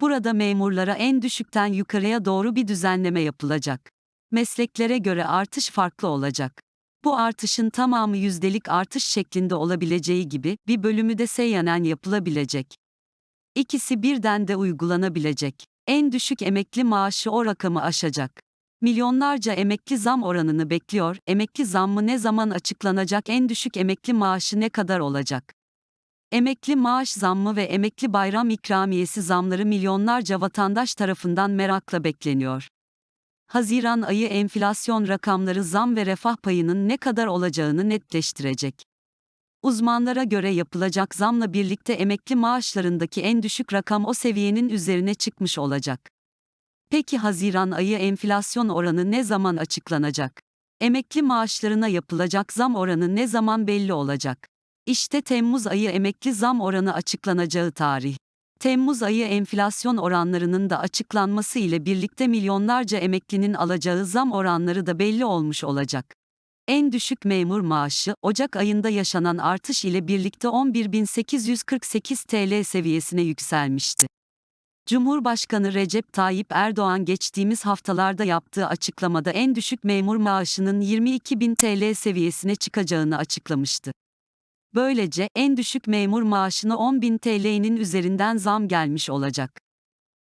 Burada memurlara en düşükten yukarıya doğru bir düzenleme yapılacak. Mesleklere göre artış farklı olacak. Bu artışın tamamı yüzdelik artış şeklinde olabileceği gibi bir bölümü de seyyanen yapılabilecek. İkisi birden de uygulanabilecek. En düşük emekli maaşı o rakamı aşacak. Milyonlarca emekli zam oranını bekliyor. Emekli zammı ne zaman açıklanacak? En düşük emekli maaşı ne kadar olacak? Emekli maaş zammı ve emekli bayram ikramiyesi zamları milyonlarca vatandaş tarafından merakla bekleniyor. Haziran ayı enflasyon rakamları zam ve refah payının ne kadar olacağını netleştirecek. Uzmanlara göre yapılacak zamla birlikte emekli maaşlarındaki en düşük rakam o seviyenin üzerine çıkmış olacak. Peki Haziran ayı enflasyon oranı ne zaman açıklanacak? Emekli maaşlarına yapılacak zam oranı ne zaman belli olacak? İşte Temmuz ayı emekli zam oranı açıklanacağı tarih. Temmuz ayı enflasyon oranlarının da açıklanması ile birlikte milyonlarca emeklinin alacağı zam oranları da belli olmuş olacak. En düşük memur maaşı, Ocak ayında yaşanan artış ile birlikte 11.848 TL seviyesine yükselmişti. Cumhurbaşkanı Recep Tayyip Erdoğan geçtiğimiz haftalarda yaptığı açıklamada en düşük memur maaşının 22.000 TL seviyesine çıkacağını açıklamıştı. Böylece en düşük memur maaşına 10.000 TL'nin üzerinden zam gelmiş olacak.